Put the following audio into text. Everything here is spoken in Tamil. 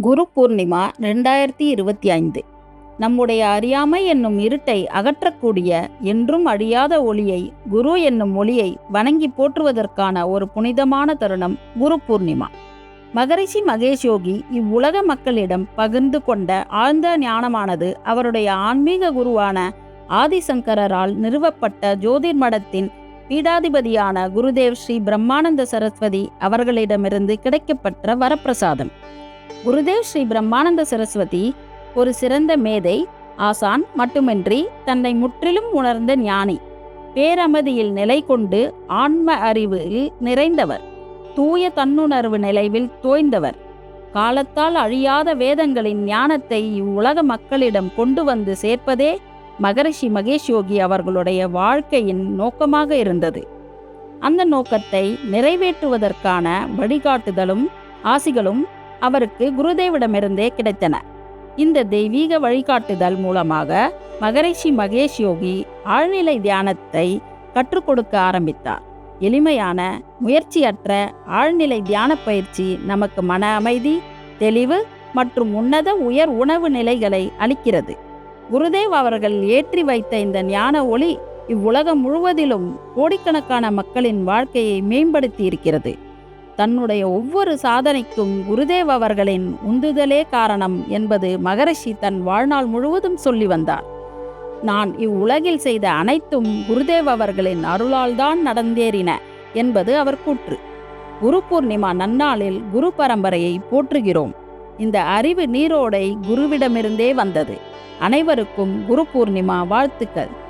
குரு பூர்ணிமா ரெண்டாயிரத்தி இருபத்தி ஐந்து. நம்முடைய அறியாமை என்னும் இருட்டை அகற்றக்கூடிய என்றும் அழியாத ஒளியை குரு என்னும் ஒளியை வணங்கி போற்றுவதற்கான ஒரு புனிதமான தருணம் குரு பூர்ணிமா. மகரிஷி மகேஷ் யோகி இவ்வுலக மக்களிடம் பகிர்ந்து கொண்ட ஆழ்ந்த ஞானமானது அவருடைய ஆன்மீக குருவான ஆதிசங்கரால் நிறுவப்பட்ட ஜோதிர் மடத்தின் பீடாதிபதியான குருதேவ் ஸ்ரீ பிரம்மானந்த சரஸ்வதி அவர்களிடமிருந்து கிடைக்கப்பெற்ற வரப்பிரசாதம். குருதேவ் ஸ்ரீ பிரம்மானந்த சரஸ்வதி ஒரு சிறந்த மேதை ஆசான் மட்டுமின்றி தன்னை முற்றிலும் உணர்ந்த ஞானி. பேரமதியில் நிலை கொண்டு ஆன்ம அறிவில் நிறைந்தவர். தூய தன்னுணர்வு நிலைவில் தோய்ந்தவர். காலத்தால் அழியாத வேதங்களின் ஞானத்தை இவ்வுலக மக்களிடம் கொண்டு வந்து சேர்ப்பதே மகரிஷி மகேஷ் யோகி அவர்களுடைய வாழ்க்கையின் நோக்கமாக இருந்தது. அந்த நோக்கத்தை நிறைவேற்றுவதற்கான வழிகாட்டுதலும் ஆசிகளும் அவருக்கு குருதேவிடமிருந்தே கிடைத்தன. இந்த தெய்வீக வழிகாட்டுதல் மூலமாக மகரிஷி மகேஷ் யோகி ஆழ்நிலை தியானத்தை கற்றுக் கொடுக்க ஆரம்பித்தார். எளிமையான முயற்சியற்ற ஆழ்நிலை தியான பயிற்சி நமக்கு மன அமைதி தெளிவு மற்றும் உன்னத உயர் உணவு நிலைகளை அளிக்கிறது. குருதேவ் அவர்கள் ஏற்றி வைத்த இந்த ஞான ஒளி இவ்வுலகம் முழுவதிலும் கோடிக்கணக்கான மக்களின் வாழ்க்கையை மேம்படுத்தி இருக்கிறது தன்னுடைய ஒவ்வொரு சாதனைக்கும் குருதேவ் அவர்களின் உந்துதலே காரணம் என்பது மகரிஷி தன் வாழ்நாள் முழுவதும் சொல்லி வந்தார். நான் இவ்வுலகில் செய்த அனைத்தும் குருதேவ் அவர்களின் அருளால்தான் நடந்தேறின என்பது அவர் கூற்று. குரு பூர்ணிமா நன்னாளில் குரு பரம்பரையை போற்றுகிறோம். இந்த அறிவு நீரோடை குருவிடமிருந்தே வந்தது. அனைவருக்கும் குரு பூர்ணிமா வாழ்த்துக்கள்.